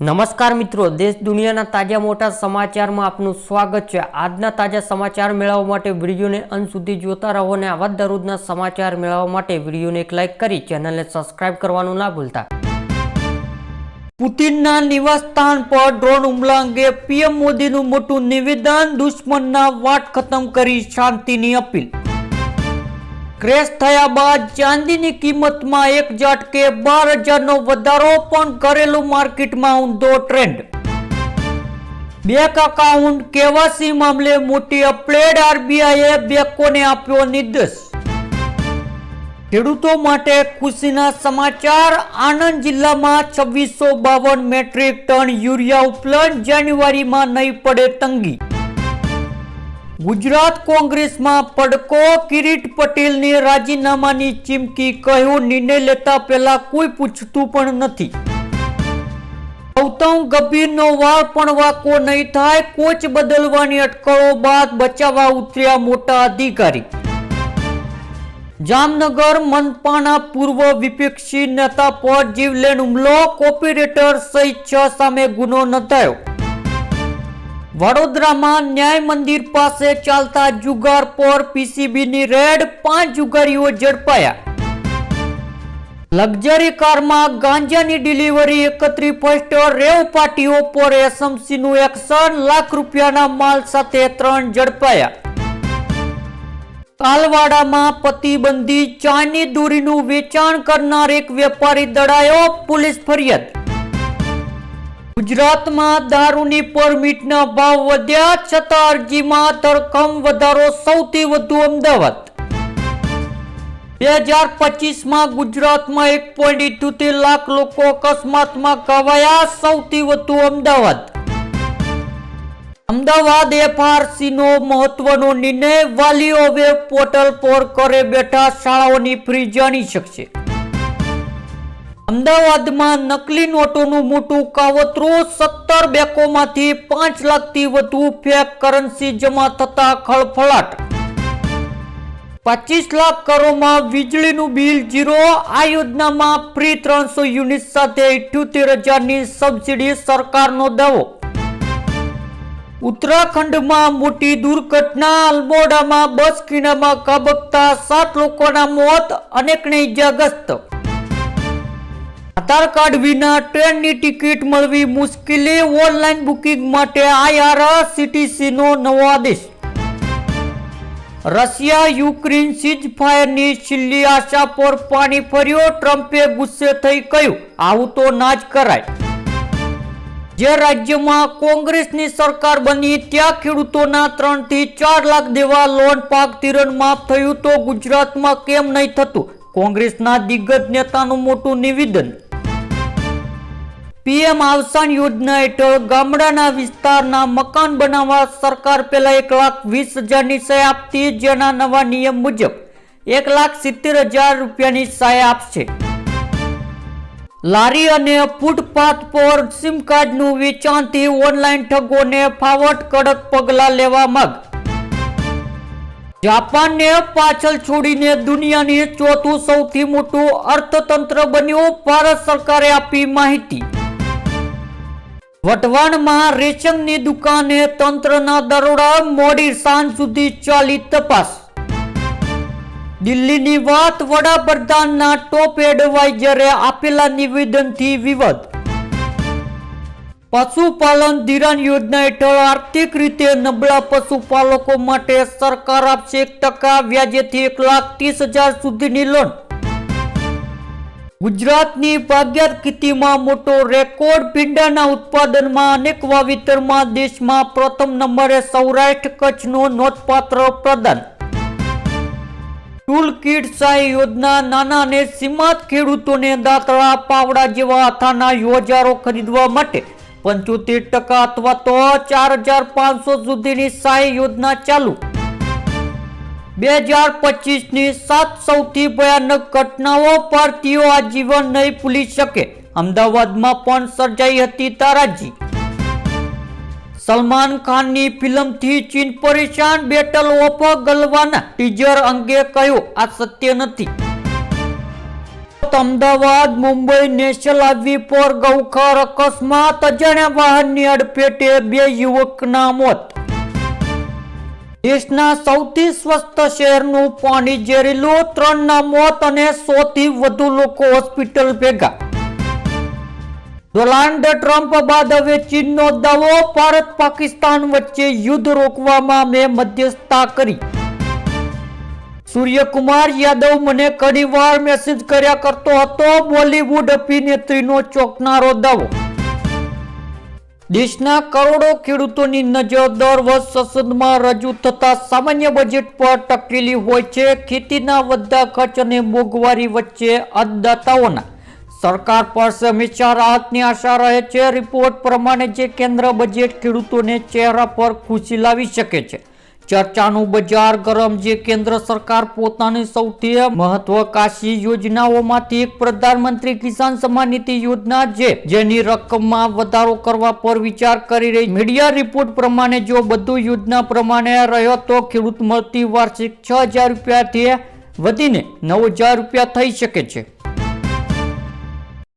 નમસ્કાર મિત્રો, દેશ દુનિયાના તાજા મોટા સમાચારમાં આપનું સ્વાગત છે. આજના તાજા સમાચાર મેળવવા માટે વિડીયોને અંત સુધી જોતા રહો અને આવા દરરોજના સમાચાર મેળવવા માટે વિડીયોને એક લાઇક કરી ચેનલને સબસ્ક્રાઇબ કરવાનું ના ભૂલતા. પુતિનના નિવાસસ્થાન પર ડ્રોન હુમલા અંગે પીએમ મોદીનું મોટું નિવેદન, દુશ્મનના વાટ ખતમ કરી શાંતિની અપીલ. ક્રેશ થયા બાદ ચાંદીની કિંમતમાં એક ઝટકે બાર હજારનો વધારો પણ ઘરેલું માર્કેટમાં ઊંધો ટ્રેન્ડ બેંક અકાઉન્ટ કેવાસી મામલે મોટી અપડેટ આરબીઆઈએ બેંકોને આપ્યો નિર્દેશ. ખેડૂતો માટે ખુશીના સમાચાર, આણંદ જિલ્લામાં છવ્વીસો બાવન મેટ્રિક ટન યુરિયા ઉપલબ્ધ, જાન્યુઆરીમાં નહીં પડે તંગી. ગુજરાત કોંગ્રેસમાં પડકો, કિરીટ પટેલની રાજીનામાની ચીમકી કહ્યું, નિર્ણય લેતા પહેલા કોઈ પૂછતું પણ નથી. ગૌતમ ગંભીરનો વાળ પણ વાકો નહીં થાય, કોચ બદલવાની અટકળો બાદ બચાવવા ઉતર્યા મોટા અધિકારી. જામનગર મનપાના પૂર્વ વિપક્ષી નેતા પર જીવલેણ હુમલો કોપીરેટર સહિત છ સામે ગુનો નોંધાયો. વડોદરામાં ન્યાય મંદિર પાસે ચાલતા જુગાર પર પીસીબીની રેડ પાંચ જુગારીઓ ઝડપાયા. લક્ઝરી કારમાં ગાંજાની ડિલિવરી એકત્રી ફર્સ્ટ રેવ પાર્ટીઓ પર એસએમસીનું એક્શન, લાખ રૂપિયાના માલ સાથે ત્રણ ઝડપાયા. કાલવાડામાં પ્રતિબંધિત ચાની દોરીનું વેચાણ કરનાર એક વેપારી દડાયો, પોલીસ ફરિયાદ. ગુજરાતમાં દારૂની પરમિટના ભાવ વધ્યા છતાં અરજીમાં ધરખમ વધારો સૌથી વધુ અમદાવાદ. બે હજાર પચીસમાં ગુજરાતમાં એક પોઈન્ટ ઇઠ્યોતેર લાખ લોકો અકસ્માતમાં ઘવાયા, સૌથી વધુ અમદાવાદ. અમદાવાદ એફઆરસી નો મહત્વનો નિર્ણય વાલીઓ વેબ પોર્ટલ પર ઘરે બેઠા શાળાઓની ફી જાણી શકશે. અમદાવાદમાં નકલી નોટોનું મોટું કાવતરું સત્તર બેંકોમાંથી પાંચ લાખથી વધુ ફેક કરન્સી જમા થતા ખળફળાટ પચીસ લાખ કરોડમાં વીજળીનું બિલ જીરો આ યોજનામાં ફ્રી ત્રણસો યુનિટ સાથે ઇઠ્યોતેર હજારની સબસિડી સરકારનો દાવો. ઉત્તરાખંડમાં મોટી દુર્ઘટના. અલમોડામાં બસ કિનામાં ખાબકતા સાત લોકોના મોત, અનેકને ઇજાગ્રસ્ત. આધાર કાર્ડ વિના ટ્રેનની ટિકિટ મળવી મુશ્કેલી. ઓનલાઈન બુકિંગ માટે આઈઆરસીટીસી નો નવો આદેશ. રશિયા યુક્રેન સીઝ ફાયરની છેલ્લી આશા પર પાણી ફર્યો. ટ્રમ્પે ગુસ્સે થઈ કહ્યું, આવું તો ના જ કરાય. જે રાજ્યમાં કોંગ્રેસની સરકાર બની ત્યાં ખેડૂતોના ત્રણથી ચાર લાખ દેવા લોન પાક ધિરણ માફ થયું તો ગુજરાતમાં કેમ નહીં થતું? કોંગ્રેસના દિગ્ગજ નેતાનું મોટું નિવેદન. પીએમ આવસાન યોજના હેઠળ ગામડાના વિસ્તારના મકાન બનાવવા સરકાર પહેલા એક લાખ વીસ હજારની સહાય આપતી જેના નવા નિયમ મુજબ એક લાખ સિત્તેર હજાર રૂપિયાની સહાય આપશે. લારી અને ફૂટપાથ પર સિમ કાર્ડનું વેચાણથી ઓનલાઈન ઠગોને ફાવટ કડક પગલાં લેવા માંગ. જાપાનને પાછળ છોડીને દુનિયાની ચોથું સૌથી મોટું અર્થતંત્ર બન્યું, ભારત સરકારે આપી માહિતી. વટવાણમાં રેશમની દુકાને તંત્રના દરોડા, મોડી સાંજ સુધી ચાલી તપાસ. દિલ્હીની વાત વડાપ્રધાનના ટોપ એડવાઇઝરે આપેલા નિવેદનથી વિવાદ. પશુપાલન ધિરાણ યોજના હેઠળ આર્થિક રીતે નબળા પશુપાલકો માટે સરકાર આપશે એક ટકા વ્યાજેથી એક લાખ ત્રીસ હજાર સુધીની લોન ગુજરાતની બાગ્યાત ખેતીમાં મોટો રેકોર્ડ ભીંડાના ઉત્પાદનમાં અનેક વાવેતરમાં દેશમાં પ્રથમ નંબરે સૌરાષ્ટ્ર કચ્છનો નોંધપાત્ર પ્રદાન. ટૂલ કિટ સહાય યોજના નાના અને સીમાંત ખેડૂતોને દાંતળા પાવડા જેવા અથાના યોજારો ખરીદવા માટે પંચોતેર ટકા અથવા તો ચાર હજાર પાંચસો સુધીની સહાય યોજના ચાલુ. બે હજાર પચીસની સાત સૌથી ભયાનક ઘટનાઓ ભારતીયો આજીવન નહીં ભૂલી શકે. અમદાવાદમાં પણ સર્જાઈ હતી તારાજી. સલમાન ખાનની ફિલ્મથી ચીન પરેશાન બેટલ ઓફ ગલવાના ટીઝર અંગે કહ્યું, આ સત્ય નથી. અમદાવાદ, મુંબઈ નેશનલ હાઈવે પર ગૌખર અકસ્માત, અજાણ્યા વાહનની અડફેટે બે યુવકના મોત. દેશના સૌથી સ્વસ્થ શહેરનું પાણી ઝેરીલું ત્રણના મોત અને સોથી વધુ લોકો હોસ્પિટલ ભેગા. ડોનાલ્ડ ટ્રમ્પ બાદ હવે ચીનનો દાવો, ભારત પાકિસ્તાન વચ્ચે યુદ્ધ રોકવામાં મેં મધ્યસ્થતા કરી. સૂર્યકુમાર યાદવ મને ઘણીવાર મેસેજ કર્યા કરતો હતો, બોલીવુડ અભિનેત્રીનો ચોંકનારો દાવો. દેશના કરોડો ખેડૂતોની નજર દર વર્ષ સંસદમાં રજૂ થતા સામાન્ય બજેટ પર ટકેલી હોય છે. ખેતીના વધતા ખર્ચ અને મોંઘવારી વચ્ચે અન્નદાતાઓના. સરકાર પાસે હંમેશા રાહતની આશા રહે છે. રિપોર્ટ પ્રમાણે જે કેન્દ્ર બજેટ ખેડૂતોને ચહેરા પર ખુશી લાવી શકે છે. ચર્ચાનું બજાર ગરમ જે કેન્દ્ર સરકાર પોતાની સૌથી મહત્વકાંક્ષી યોજનાઓમાંથી એક પ્રધાનમંત્રી કિસાન સન્માન નિધિ યોજના છે. જેની રકમમાં વધારો કરવા પર વિચાર કરી રહી મીડિયા રિપોર્ટ પ્રમાણે જો બધું યોજના પ્રમાણે રહ્યો તો ખેડૂત મળતી વાર્ષિક છ હજાર રૂપિયાથી વધીને નવ હજાર રૂપિયા થઈ શકે છે.